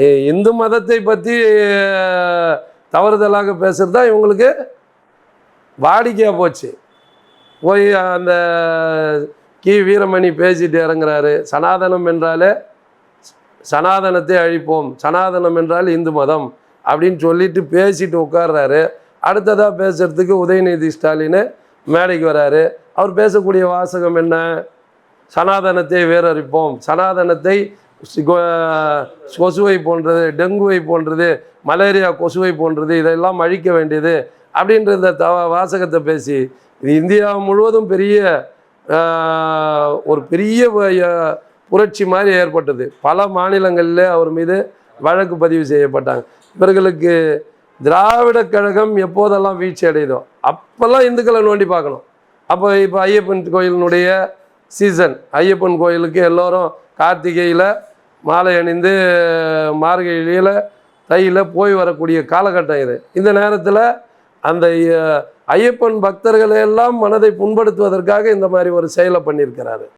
இந்து மதத்தை பற்றி தவறுதலாக பேசுகிறது தான் இவங்களுக்கு வாடிக்கையாக போச்சு. போய் அந்த கி. வீரமணி பேசிட்டு இறங்குறாரு. சனாதனம் என்றாலே சனாதனத்தை அழிப்போம். சனாதனம் என்றால் இந்து மதம் அப்படின்னு சொல்லிட்டு பேசிட்டு உட்கார்றாரு. அடுத்ததாக பேசுறதுக்கு உதயநிதி ஸ்டாலின் மேடைக்கு வராரு. அவர் பேசக்கூடிய வாசகம் என்ன? சனாதனத்தை வேறறிப்போம் சனாதனத்தை கொசுவை போன்றது டெங்குவை போன்றது மலேரியா கொசுவை போன்றது இதெல்லாம் அழிக்க வேண்டியது அப்படின்ற இந்த தவ வாசகத்தை பேசி இது இந்தியா முழுவதும் பெரிய ஒரு பெரிய புரட்சி மாதிரி ஏற்பட்டது. பல மாநிலங்களில் அவர் மீது வழக்கு பதிவு செய்யப்பட்டாங்க. இவர்களுக்கு திராவிட கழகம் எப்போதெல்லாம் வீழ்ச்சி அடையுதோ அப்போல்லாம் இந்துக்களை நோண்டி பார்க்கணும். அப்போ இப்போ ஐயப்பன் கோயிலினுடைய சீசன் ஐயப்பன் கோயிலுக்கு எல்லோரும் கார்த்திகையில் மாலை அணிந்து மார்கழியில் தையில் போய் வரக்கூடிய காலகட்டம் இது. இந்த நேரத்தில் அந்த ஐயப்பன் பக்தர்களை எல்லாம் மனதை புண்படுத்துவதற்காக இந்த மாதிரி ஒரு செயலை பண்ணியிருக்கிறாரு.